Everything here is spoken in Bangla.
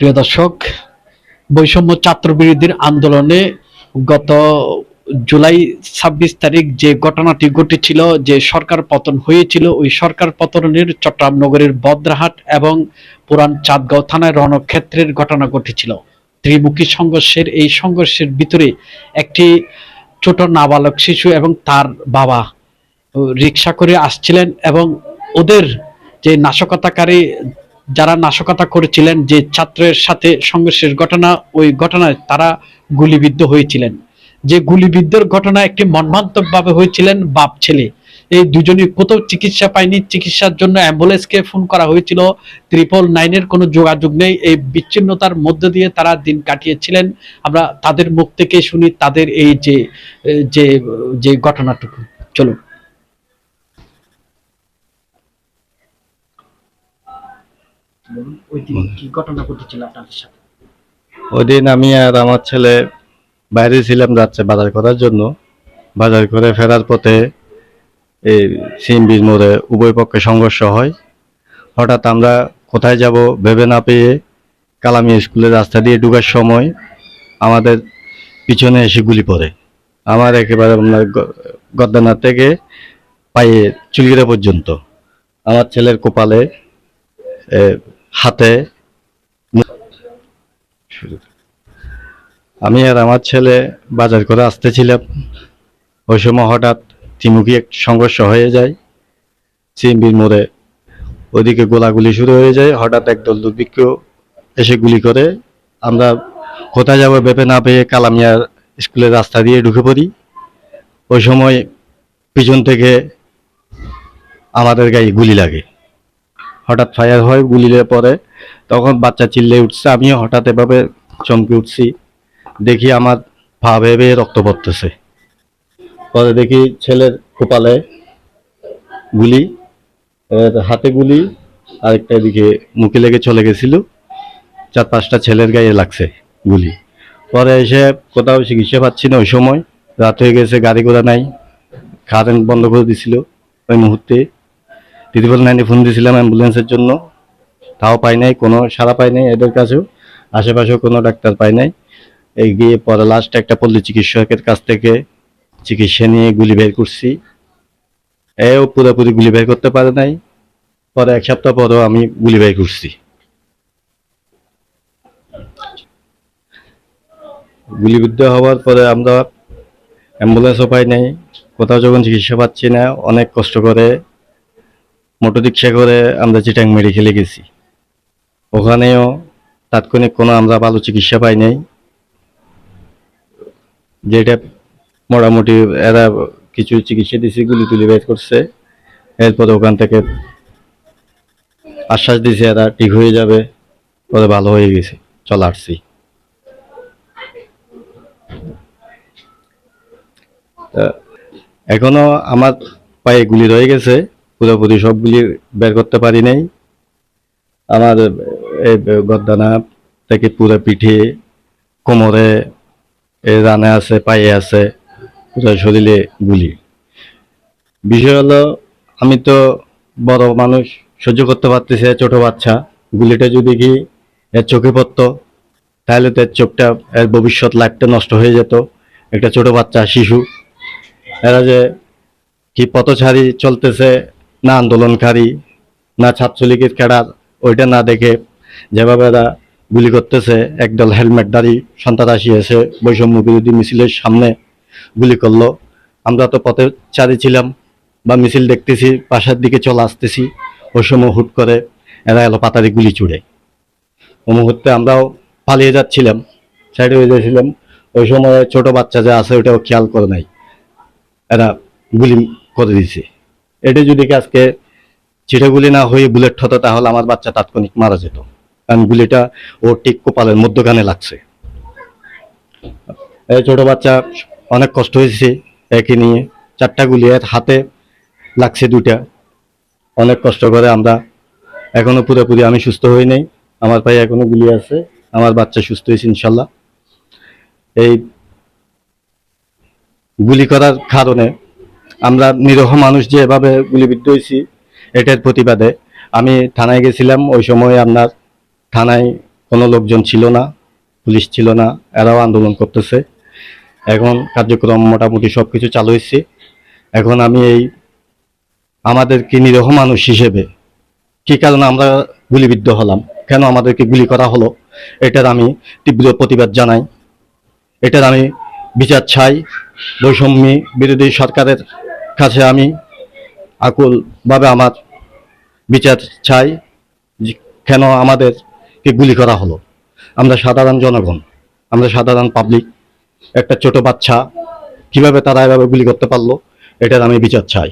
প্রিয় দর্শক, বৈষম্য ছাত্র বিরোধীর আন্দোলনে গত জুলাই ছাব্বিশ তারিখ যে ঘটনাটি ঘটেছিল, যে সরকার পতন হয়েছিল, ওই সরকার পতনের চট্টগ্রাম নগরের বদ্রাহাট এবং পুরান চাঁদগাঁও থানায় রণক্ষেত্রের ঘটনা ঘটেছিল। ত্রিমুখী সংঘর্ষের, এই সংঘর্ষের ভিতরে একটি ছোট নাবালক শিশু এবং তার বাবা রিক্সা করে আসছিলেন এবং ওদের যে নাশকতাকারী যারা নাশকতা করেছিলেন, যে ছাত্রের সাথে সংঘর্ষের ঘটনা, ওই ঘটনায় তারা গুলিবিদ্ধ হয়েছিলেন। যে গুলিবিদ্ধর ঘটনা একটি মর্মান্তক ভাবে হয়েছিলেন বাপ ছেলে। এই দুজনই কোথাও চিকিৎসা পায়নি। চিকিৎসার জন্য অ্যাম্বুলেন্সকে ফোন করা হয়েছিল। ত্রিপল নাইনের কোনো যোগাযোগ নেই। এই বিচ্ছিন্নতার মধ্য দিয়ে তারা দিন কাটিয়েছিলেন। আমরা তাদের মুখ থেকে শুনি তাদের এই যে যে যে ঘটনাটুকু। চলুন। ওই দিন কি ঘটনা ঘটেছিল আপনাদের সাথে? ওই দিন আমি আর আমার ছেলে বাইরে ছিলাম যাচ্ছে বাজার করার জন্য। বাজার করে ফেরার পথে এই সিমবির মোড়ে উভয় পক্ষে সংঘর্ষ হয়। হঠাৎ আমরা কোথায় যাব ভেবে না পেয়ে কালামি স্কুলের রাস্তা দিয়ে ঢুকার সময় আমাদের পিছনে এসে গুলি পড়ে। আমার একেবারে আপনার গদ্দানা থেকে পায়ে চুলগিরা পর্যন্ত। আমার ছেলের কপালে হাতে আমি আর আমার ছেলে বাজার করে আসতেছিলাম। ওই সময় হঠাৎ ত্রিমুখী এক সংঘর্ষ হয়ে যায়। সিএমবির মোড়ে ওইদিকে গোলাগুলি শুরু হয়ে যায়। হঠাৎ একদল দুর্ভিক্ষ এসে গুলি করে। আমরা কোথায় যাব ভেবে না পেয়ে কালামিয়ার স্কুলের রাস্তা দিয়ে ঢুকে পড়ি। ওই সময় পিছন থেকে আমাদের গায়ে গুলি লাগে। হঠাৎ ফায়ার হয় গুলিলে পরে তখন বাচ্চা চিল্লে উঠছে, আমিও হঠাৎ এভাবে চমকে উঠছি। দেখি আমার পা ভেবে রক্ত পড়তেছে। পরে দেখি ছেলের কপালে গুলি হাতে গুলি, আরেকটা এদিকে মুখে লেগে চলে গেছিল। চার পাঁচটা ছেলের গায়ে লাগছে গুলি। পরে এসে কোথাও চিকিৎসা পাচ্ছি না ওই সময়। রাত হয়ে গেছে, গাড়ি ঘোড়া নাই, কারেন্ট বন্ধ করে দিছিল ওই মুহূর্তে। ত্রিপল নাইনে ফোন দিয়েছিলাম অ্যাম্বুলেন্সের জন্য। তাও পাই নাই, কোনো সারা পাই নাই এদের কাছেও। আশেপাশেও কোনো ডাক্তার পাই নাই। এই গিয়ে পরে লাস্ট একটা পল্লী চিকিৎসকের কাছ থেকে চিকিৎসা নিয়ে গুলি বের করছি। এও পুরোপুরি গুলি বের করতে পারে নাই। পরে এক সপ্তাহ পরেও আমি গুলি বের করছি। গুলিবিদ্ধ হওয়ার পরে আমরা অ্যাম্বুলেন্সও পাই নাই। কোথাও যখন চিকিৎসা পাচ্ছি না, অনেক কষ্ট করে মোটর রিক্সা করে আমরা চিটাং মেডিকেলে গেছি। ওখানেও তাৎক্ষণিক কোনো আমরা ভালো চিকিৎসা পাই নাই। যেটা মোটামুটি এরা কিছু চিকিৎসা দিছে, গুলি তুলি বের করছে। এরপরে ওখান থেকে আশ্বাস দিছে, এরা ঠিক হয়ে যাবে, পরে ভালো হয়ে গেছে, চলে আসছি। এখনও আমার পায়ে গুলি রয়ে গেছে। পুরোপুরি সবগুলি বের করতে পারি নাই। আমার এই গদ্দানা থেকে পুরো পিঠে, কোমরে এ রানে আছে, পায়ে আছে পুরো শরীরে গুলি। বিষয় হলো, আমি তো বড় মানুষ, সহ্য করতে পারতেছি ছোট বাচ্চা। গুলিটা যদি কি এর চোখে পড়তো, তাহলে তো এর চোখটা, এর ভবিষ্যৎ লাইফটা নষ্ট হয়ে যেত। একটা ছোট বাচ্চা, শিশু। এরা যে কি পথছাড়ি চলতেছে না আন্দোলনকারী, না ছাত্রলীগের ক্যাডার, ওইটা না দেখে যেভাবে এরা গুলি করতেছে, একদল হেলমেটদারি সন্ত্রাসী এসে বৈষম্য বিরোধী মিছিলের সামনে গুলি করল। আমরা তো পথে চারি ছিলাম বা মিছিল দেখতেছি, পাশের দিকে চলে আসতেছি। ওই সময় হুট করে এরা এলো পাতারি গুলি চুড়ে ও মুহূর্তে আমরাও পালিয়ে যাচ্ছিলাম, সাইডে হয়ে যাচ্ছিলাম। ওই সময় ছোট বাচ্চা যে আছে ওটাও খেয়াল করে নাই। এরা গুলি করে দিছে। এটা যদি আজকে চিঠে গুলি না হয়ে বুলেট হতো, তাহলে আমার বাচ্চা তাৎক্ষণিক মারা যেত। কারণ গুলিটা ওর ঠিক কপালের মধ্যখানে লাগছে। এই ছোট বাচ্চা অনেক কষ্ট হয়েছে একে নিয়ে। চারটা গুলি এর হাতে লাগছে দুইটা। অনেক কষ্ট করে আমরা এখনও পুরোপুরি আমি সুস্থ হই নাই। আমার পায়ে এখনও গুলি আছে। আমার বাচ্চা সুস্থ হয়েছে, ইনশাল্লাহ। এই গুলি করার কারণে আমরা নিরহ মানুষ যে এভাবে গুলিবিদ্ধ হয়েছি, এটার প্রতিবাদে আমি থানায় গেছিলাম। ওই সময় আপনার থানায় কোনো লোকজন ছিল না, পুলিশ ছিল না, এরাও আন্দোলন করতেছে। এখন কার্যক্রম মোটামুটি সব কিছু চালু হয়েছে। এখন আমি এই আমাদেরকে নিরহ মানুষ হিসেবে কি কারণে আমরা গুলিবিদ্ধ হলাম, কেন আমাদেরকে গুলি করা হলো, এটার আমি তীব্র প্রতিবাদ জানাই। এটার আমি বিচার চাই। বৈষম্যী বিরোধী সরকারের কাছে আমি আকুলভাবে আমার বিচার চাই যে কেন আমাদেরকে গুলি করা হলো। আমরা সাধারণ জনগণ, আমরা সাধারণ পাবলিক একটা ছোট বাচ্চা কীভাবে তারা এভাবে গুলি করতে পারল, এটার আমি বিচার চাই।